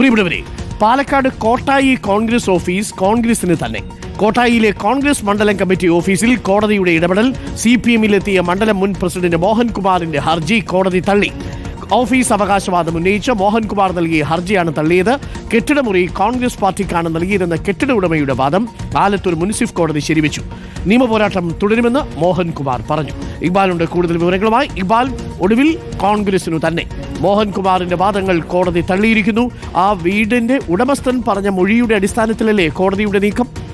പ്രിയപ്പെട്ടവരെ പാലക്കാട് കോട്ടായി കോൺഗ്രസ് ഓഫീസ് കോൺഗ്രസിന് തന്നെ. കോട്ടായിയിലെ കോൺഗ്രസ് മണ്ഡലം കമ്മിറ്റി ഓഫീസിൽ കോടതിയുടെ ഇടപെടൽ സി പി എമ്മിലെത്തിയ മണ്ഡലം മുൻ പ്രസിഡന്റ് മോഹൻകുമാറിന്റെ ഹർജി കോടതി തള്ളി. ഓഫീസ് അവകാശവാദം ഉന്നയിച്ച് മോഹൻകുമാർ നൽകിയ ഹർജിയാണ് തള്ളിയത്. കെട്ടിടമുറി കോൺഗ്രസ് പാർട്ടിക്കാണ് നൽകിയതെന്ന കെട്ടിട ഉടമയുടെ വാദം ആലത്തൂർ മുനിസിഫ് കോടതി ശരിവച്ചു. നിയമപോരാട്ടം തുടരുമെന്ന് മോഹൻകുമാർ പറഞ്ഞു. ഇക്ബാലുണ്ട് കൂടുതൽ വിവരങ്ങളുമായി. ഇക്ബാൽ ഒടുവിൽ കോൺഗ്രസിനു തന്നെ. മോഹൻകുമാറിന്റെ വാദങ്ങൾ കോടതി തള്ളിയിരിക്കുന്നു. ആ വീടിന്റെ ഉടമസ്ഥൻ പറഞ്ഞ മൊഴിയുടെ അടിസ്ഥാനത്തിലല്ലേ കോടതിയുടെ നീക്കം?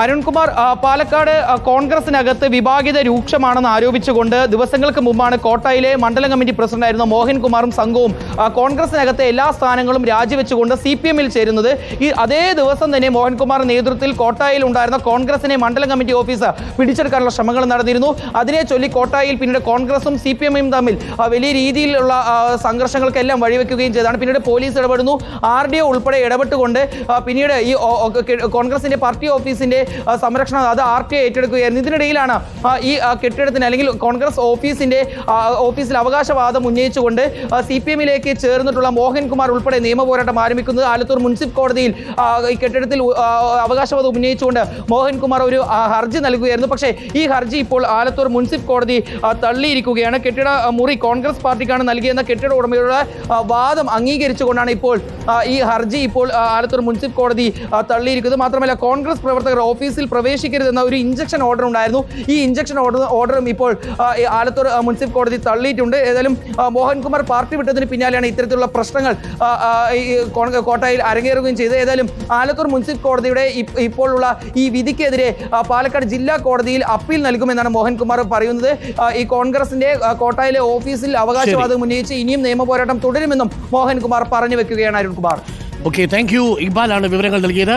അരുൺകുമാർ പാലക്കാട് കോൺഗ്രസിനകത്ത് വിഭാഗിത രൂക്ഷമാണെന്ന് ആരോപിച്ചുകൊണ്ട് ദിവസങ്ങൾക്ക് മുമ്പാണ് കോട്ടയിലെ മണ്ഡലം കമ്മിറ്റി പ്രസിഡന്റായിരുന്ന മോഹൻകുമാറും സംഘവും കോൺഗ്രസിനകത്തെ എല്ലാ സ്ഥാനങ്ങളും രാജിവെച്ചുകൊണ്ട് സി പി എമ്മിൽ ചേരുന്നത്. ഈ അതേ ദിവസം തന്നെ മോഹൻകുമാർ നേതൃത്വത്തിൽ കോട്ടായിൽ ഉണ്ടായിരുന്ന കോൺഗ്രസിനെ മണ്ഡലം കമ്മിറ്റി ഓഫീസ് പിടിച്ചെടുക്കാനുള്ള ശ്രമങ്ങൾ നടന്നിരുന്നു. അതിനെ ചൊല്ലി കോട്ടായിൽ പിന്നീട് കോൺഗ്രസും സി പി എമ്മും തമ്മിൽ വലിയ രീതിയിലുള്ള സംഘർഷങ്ങൾക്കെല്ലാം വഴിവെക്കുകയും ചെയ്താണ് പിന്നീട് പോലീസ് ഇടപെടുന്നു. ആർ ഡി ഒ ഉൾപ്പെടെ ഇടപെട്ടുകൊണ്ട് പിന്നീട് ഈ കോൺഗ്രസിന്റെ പാർട്ടി ഓഫീസിന്റെ സംരക്ഷണം അത് ആർ ടി ഏറ്റെടുക്കുകയായിരുന്നു. ഇതിനിടയിലാണ് ഈ കെട്ടിടത്തിന് അല്ലെങ്കിൽ കോൺഗ്രസ് ഓഫീസിന്റെ ഓഫീസിൽ അവകാശവാദം ഉന്നയിച്ചുകൊണ്ട് സി പി എമ്മിലേക്ക് ചേർന്നിട്ടുള്ള മോഹൻകുമാർ ഉൾപ്പെടെ നിയമപോരാട്ടം ആരംഭിക്കുന്നത് ആലത്തൂർ മുനിസിപ്പൽ കോടതിയിൽ ഈ കെട്ടിടത്തിൽ അവകാശവാദം ഉന്നയിച്ചുകൊണ്ട് മോഹൻകുമാർ ഒരു ഹർജി നൽകുകയായിരുന്നു. പക്ഷേ ഈ ഹർജി ഇപ്പോൾ ആലത്തൂർ മുനിസിപ്പൽ കോടതി തള്ളിയിരിക്കുകയാണ്. കെട്ടിട മുറി കോൺഗ്രസ് പാർട്ടിക്കാണ് നൽകിയെന്ന കെട്ടിട ഉടമയുടെ വാദം അംഗീകരിച്ചുകൊണ്ടാണ് ഇപ്പോൾ ഈ ഹർജി ഇപ്പോൾ ആലത്തൂർ മുനിസിപ്പൽ കോടതി തള്ളിയിരിക്കുന്നത്. മാത്രമല്ല കോൺഗ്രസ് പ്രവർത്തകർ ഓഫീസിൽ പ്രവേശിക്കരുതെന്ന ഒരു ഇഞ്ചക്ഷൻ ഓർഡർ ഉണ്ടായിരുന്നു. ഈ ഇഞ്ചക്ഷൻ ഓർഡർ ഓർഡറും ഇപ്പോൾ ആലത്തൂർ മുനിസിപ്പൽ കോടതി തള്ളിയിട്ടുണ്ട്. ഏതായാലും മോഹൻകുമാർ പാർട്ടി വിട്ടതിന് പിന്നാലെയാണ് ഇത്തരത്തിലുള്ള പ്രശ്നങ്ങൾ കോട്ടായിൽ അരങ്ങേറുകയും ചെയ്തത്. ഏതായാലും ആലത്തൂർ മുനിസിപ്പൽ കോടതിയുടെ ഇപ്പോഴുള്ള ഈ വിധിക്കെതിരെ പാലക്കാട് ജില്ലാ കോടതിയിൽ അപ്പീൽ നൽകുമെന്നാണ് മോഹൻകുമാർ പറയുന്നത്. ഈ കോൺഗ്രസിന്റെ കോട്ടയിലെ ഓഫീസിൽ അവകാശവാദം ഉന്നയിച്ച് ഇനിയും നിയമപോരാട്ടം തുടരുമെന്നും മോഹൻകുമാർ പറഞ്ഞു വെക്കുകയാണ് അരുൺകുമാർ. ഓക്കെ താങ്ക് യു ഇക്ബാലാണ് വിവരങ്ങൾ നൽകിയത്.